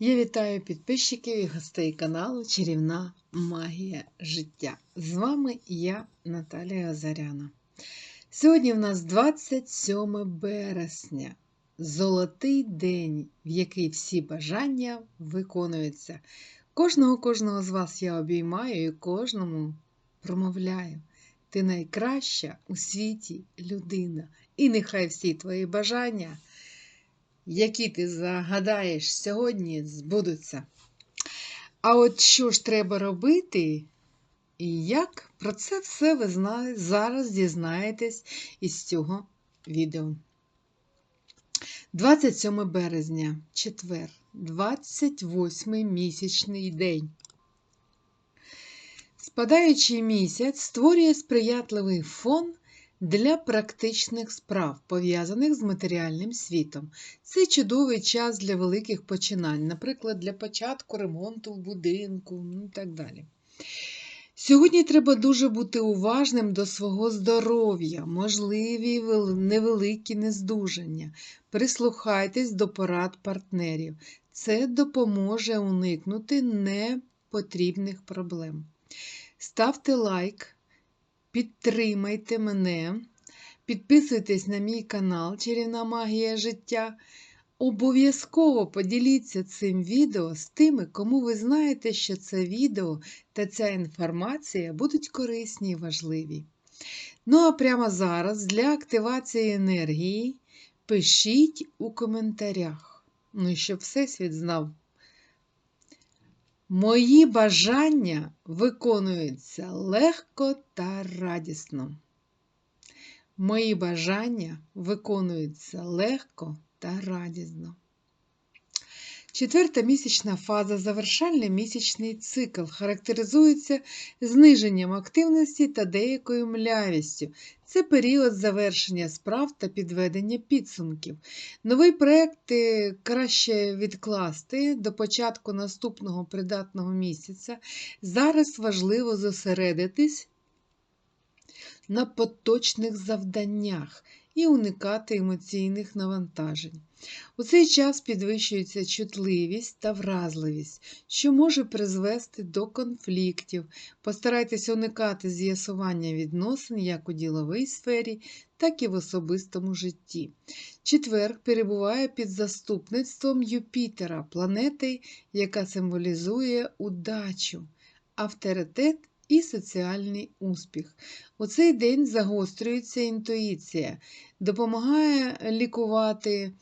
Я вітаю підписчиків і гостей каналу Чарівна Магія життя. З вами я, Наталія Озаряна. Сьогодні в нас 27 березня, золотий день, в який всі бажання виконуються. Кожного кожного з вас я обіймаю і кожному промовляю. Ти найкраща у світі людина, і нехай всі твої бажання які ти загадаєш сьогодні, збудуться. А от що ж треба робити і як, про це все ви зараз дізнаєтесь із цього відео. 27 березня, четвер, 28 місячний день. Спадаючий місяць створює сприятливий фон для практичних справ, пов'язаних з матеріальним світом. Це чудовий час для великих починань, наприклад, для початку ремонту в будинку і так далі. Сьогодні треба дуже бути уважним до свого здоров'я, можливі невеликі нездужання. Прислухайтесь до порад партнерів. Це допоможе уникнути непотрібних проблем. Ставте лайк, Підтримайте мене, підписуйтесь на мій канал Чарівна Магія життя. Обов'язково поділіться цим відео з тими, кому ви знаєте, що це відео та ця інформація будуть корисні і важливі. Ну, а прямо зараз для активації енергії пишіть у коментарях. Ну, щоб Всесвіт знав. Мої бажання виконуються легко та радісно. Мої бажання виконуються легко та радісно. Четверта місячна фаза завершальний місячний цикл характеризується зниженням активності та деякою млявістю. Це період завершення справ та підведення підсумків. Новий проєкт краще відкласти до початку наступного придатного місяця. Зараз важливо зосередитись на поточних завданнях і уникати емоційних навантажень. У цей час підвищується чутливість та вразливість, що може призвести до конфліктів. Постарайтеся уникати з'ясування відносин як у діловій сфері, так і в особистому житті. Четвер перебуває під заступництвом Юпітера, планети, яка символізує удачу, авторитет і соціальний успіх. У цей день загострюється інтуїція, допомагає лікувати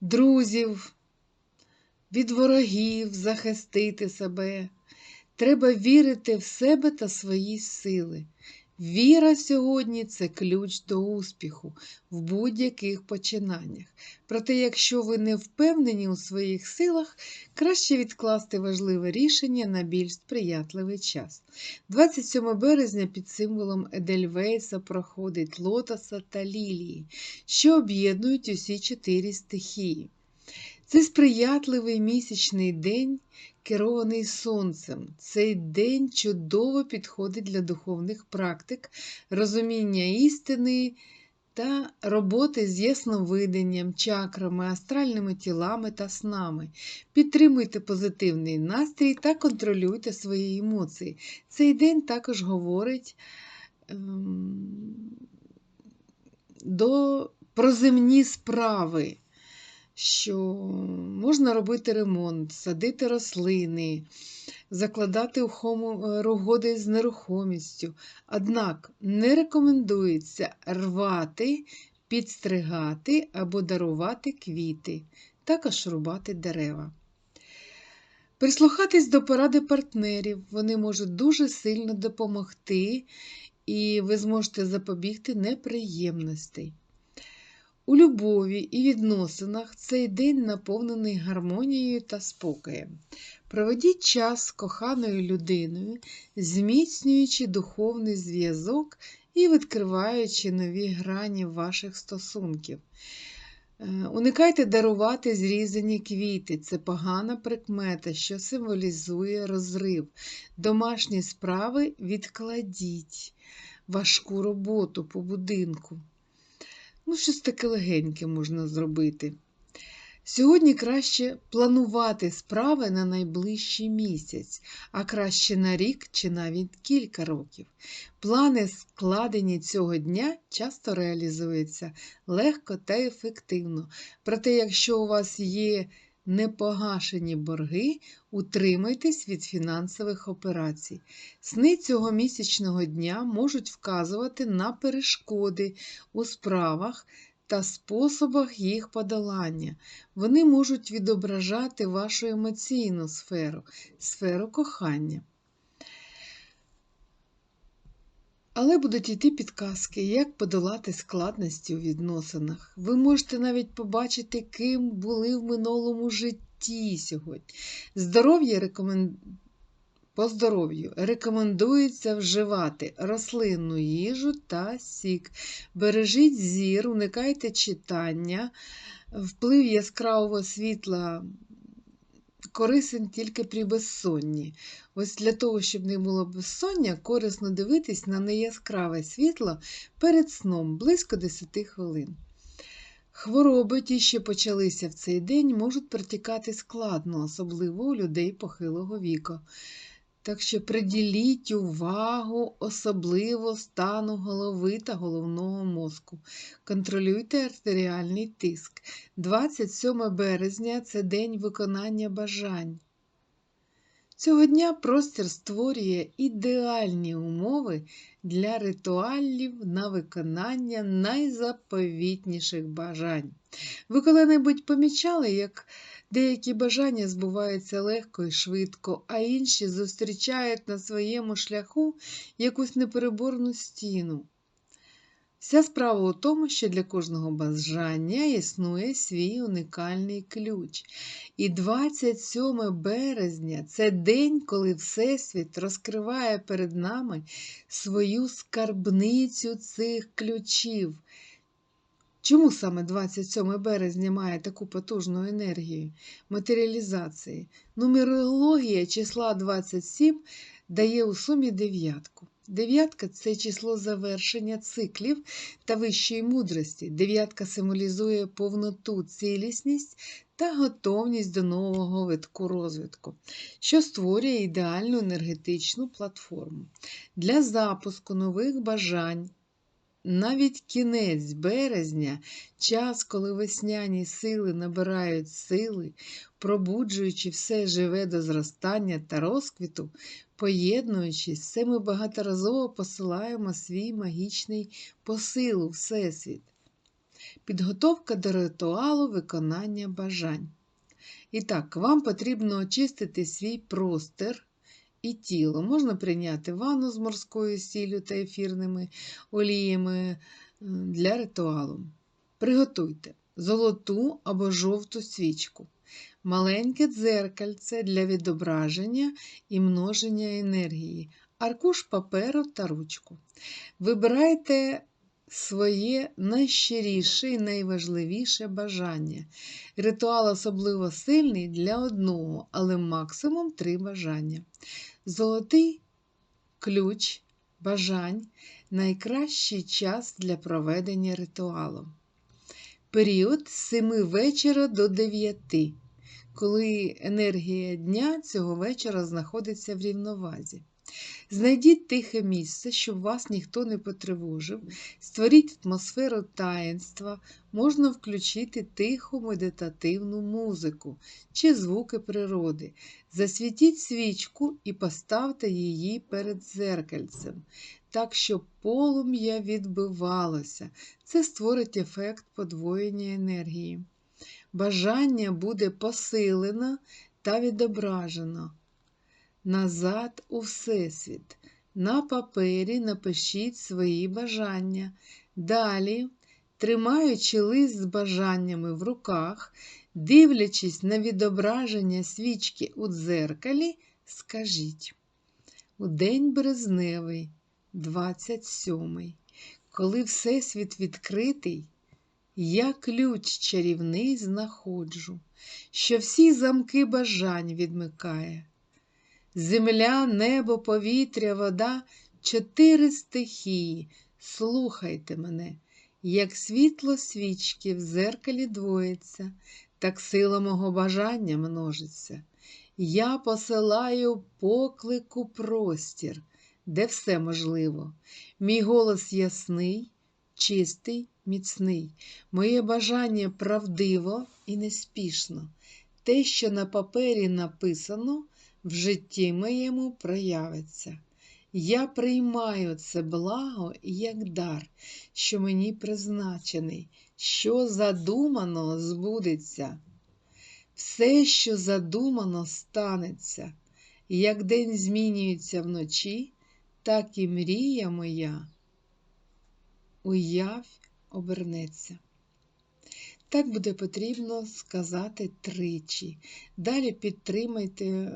друзів, від ворогів, захистити себе. Треба вірити в себе та свої сили. Віра сьогодні це ключ до успіху в будь-яких починаннях. Проте, якщо ви не впевнені у своїх силах, краще відкласти важливе рішення на більш сприятливий час. 27 березня під символом Едельвейса проходить лотоса та лілії, що об'єднують усі чотири стихії. Це сприятливий місячний день, керований сонцем. Цей день чудово підходить для духовних практик, розуміння істини та роботи з ясновиденням, чакрами, астральними тілами та снами. Підтримуйте позитивний настрій та контролюйте свої емоції. Цей день також говорить ем, до, про земні справи що можна робити ремонт, садити рослини, закладати угоди з нерухомістю. Однак не рекомендується рвати, підстригати або дарувати квіти, також рубати дерева. Прислухатись до поради партнерів, вони можуть дуже сильно допомогти, і ви зможете запобігти неприємностей. У любові і відносинах цей день наповнений гармонією та спокоєм. Проведіть час з коханою людиною, зміцнюючи духовний зв'язок і відкриваючи нові грані ваших стосунків. Е, уникайте дарувати зрізані квіти, це погана прикмета, що символізує розрив. Домашні справи відкладіть важку роботу по будинку. Ну, щось таке легеньке можна зробити. Сьогодні краще планувати справи на найближчий місяць, а краще на рік чи навіть кілька років. Плани, складені цього дня, часто реалізуються легко та ефективно. Проте, якщо у вас є непогашені борги, утримайтесь від фінансових операцій. Сни цього місячного дня можуть вказувати на перешкоди у справах та способах їх подолання. Вони можуть відображати вашу емоційну сферу, сферу кохання. Але будуть йти підказки, як подолати складності у відносинах. Ви можете навіть побачити, ким були в минулому житті сьогодні. Здоров'я рекомен... По здоров'ю рекомендується вживати рослинну їжу та сік. Бережіть зір, уникайте читання, вплив яскравого світла корисен тільки при безсонні. Ось для того, щоб не було безсоння, корисно дивитись на неяскраве світло перед сном близько 10 хвилин. Хвороби, ті, що почалися в цей день, можуть протікати складно, особливо у людей похилого віку. Так що приділіть увагу особливо стану голови та головного мозку. Контролюйте артеріальний тиск. 27 березня це день виконання бажань. Цього дня простір створює ідеальні умови для ритуалів на виконання найзаповітніших бажань. Ви коли-небудь помічали, як Деякі бажання збуваються легко і швидко, а інші зустрічають на своєму шляху якусь непереборну стіну. Вся справа у тому, що для кожного бажання існує свій уникальний ключ. І 27 березня це день, коли Всесвіт розкриває перед нами свою скарбницю цих ключів. Чому саме 27 березня має таку потужну енергію матеріалізації? Нумерологія числа 27 дає у сумі дев'ятку. Дев'ятка це число завершення циклів та вищої мудрості. Дев'ятка символізує повноту, цілісність та готовність до нового витку розвитку, що створює ідеальну енергетичну платформу для запуску нових бажань. Навіть кінець березня, час, коли весняні сили набирають сили, пробуджуючи все живе до зростання та розквіту, поєднуючись, все ми багаторазово посилаємо свій магічний посил у Всесвіт. Підготовка до ритуалу виконання бажань. І так, вам потрібно очистити свій простір і тіло. Можна прийняти ванну з морською сіллю та ефірними оліями для ритуалу. Приготуйте золоту або жовту свічку, маленьке дзеркальце для відображення і множення енергії, аркуш паперу та ручку. Вибирайте своє найщиріше і найважливіше бажання. Ритуал особливо сильний для одного, але максимум три бажання. Золотий ключ бажань найкращий час для проведення ритуалу. Період з 7 вечора до 9, коли енергія дня цього вечора знаходиться в рівновазі. Знайдіть тихе місце, щоб вас ніхто не потривожив, створіть атмосферу таїнства, можна включити тиху медитативну музику чи звуки природи. Засвітіть свічку і поставте її перед зеркальцем, так, щоб полум'я відбивалося. Це створить ефект подвоєння енергії. Бажання буде посилено та відображено назад у Всесвіт. На папері напишіть свої бажання. Далі, тримаючи лист з бажаннями в руках, дивлячись на відображення свічки у дзеркалі, скажіть. У день березневий, 27, коли Всесвіт відкритий, я ключ чарівний знаходжу, що всі замки бажань відмикає земля, небо, повітря, вода, чотири стихії. Слухайте мене, як світло свічки в зеркалі двоїться, так сила мого бажання множиться. Я посилаю поклику простір, де все можливо. Мій голос ясний, чистий, міцний. Моє бажання правдиво і неспішно. Те, що на папері написано, в житті моєму проявиться. Я приймаю це благо як дар, що мені призначений, що задумано збудеться. Все, що задумано, станеться. Як день змінюється вночі, так і мрія моя уявь обернеться. Так буде потрібно сказати тричі. Далі підтримайте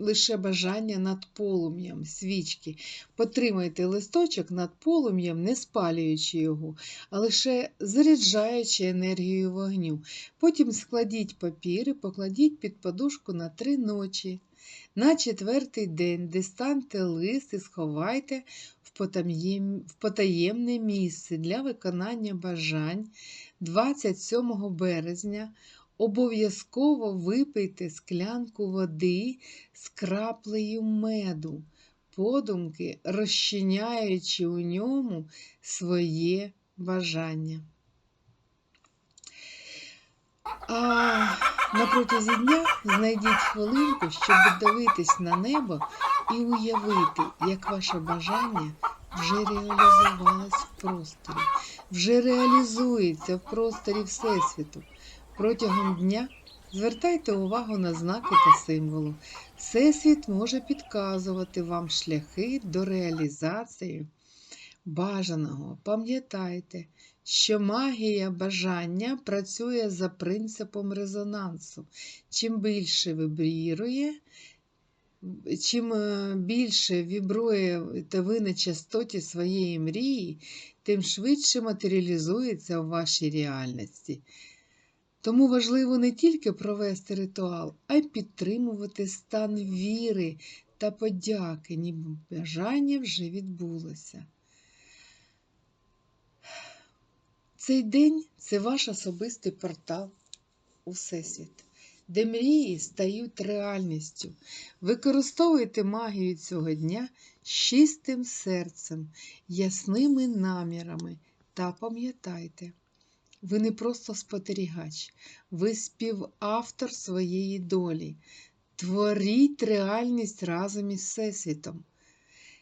лише бажання над полум'ям свічки. Потримайте листочок над полум'ям, не спалюючи його, а лише заряджаючи енергію вогню. Потім складіть папір і покладіть під подушку на три ночі. На четвертий день дістаньте лист і сховайте в потаємне місце для виконання бажань 27 березня. Обов'язково випийте склянку води з краплею меду, подумки розчиняючи у ньому своє бажання. А на протязі дня знайдіть хвилинку, щоб дивитись на небо і уявити, як ваше бажання вже реалізувалось в просторі, вже реалізується в просторі Всесвіту. Протягом дня звертайте увагу на знаки та символи. Всесвіт може підказувати вам шляхи до реалізації бажаного. Пам'ятайте, що магія бажання працює за принципом резонансу. Чим більше вибрірує, чим е, більше вібруєте ви на частоті своєї мрії, тим швидше матеріалізується в вашій реальності. Тому важливо не тільки провести ритуал, а й підтримувати стан віри та подяки, ніби бажання вже відбулося. Цей день це ваш особистий портал у Всесвіт, де мрії стають реальністю. Використовуйте магію цього дня чистим серцем, ясними намірами та пам'ятайте. Ви не просто спостерігач, ви співавтор своєї долі. Творіть реальність разом із Всесвітом.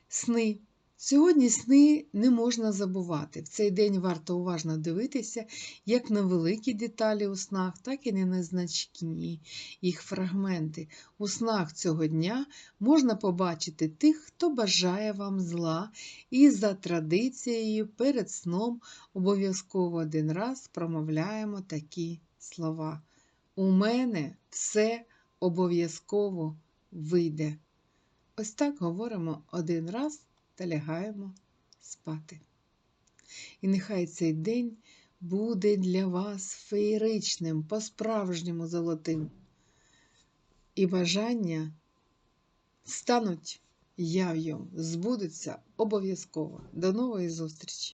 Сни. Сьогодні сни не можна забувати. В цей день варто уважно дивитися як на великі деталі у снах, так і на незначні їх фрагменти. У снах цього дня можна побачити тих, хто бажає вам зла, і за традицією перед сном обов'язково один раз промовляємо такі слова. У мене все обов'язково вийде. Ось так говоримо один раз та лягаємо спати. І нехай цей день буде для вас феєричним, по-справжньому золотим. І бажання стануть яв'ю, збудуться обов'язково. До нової зустрічі!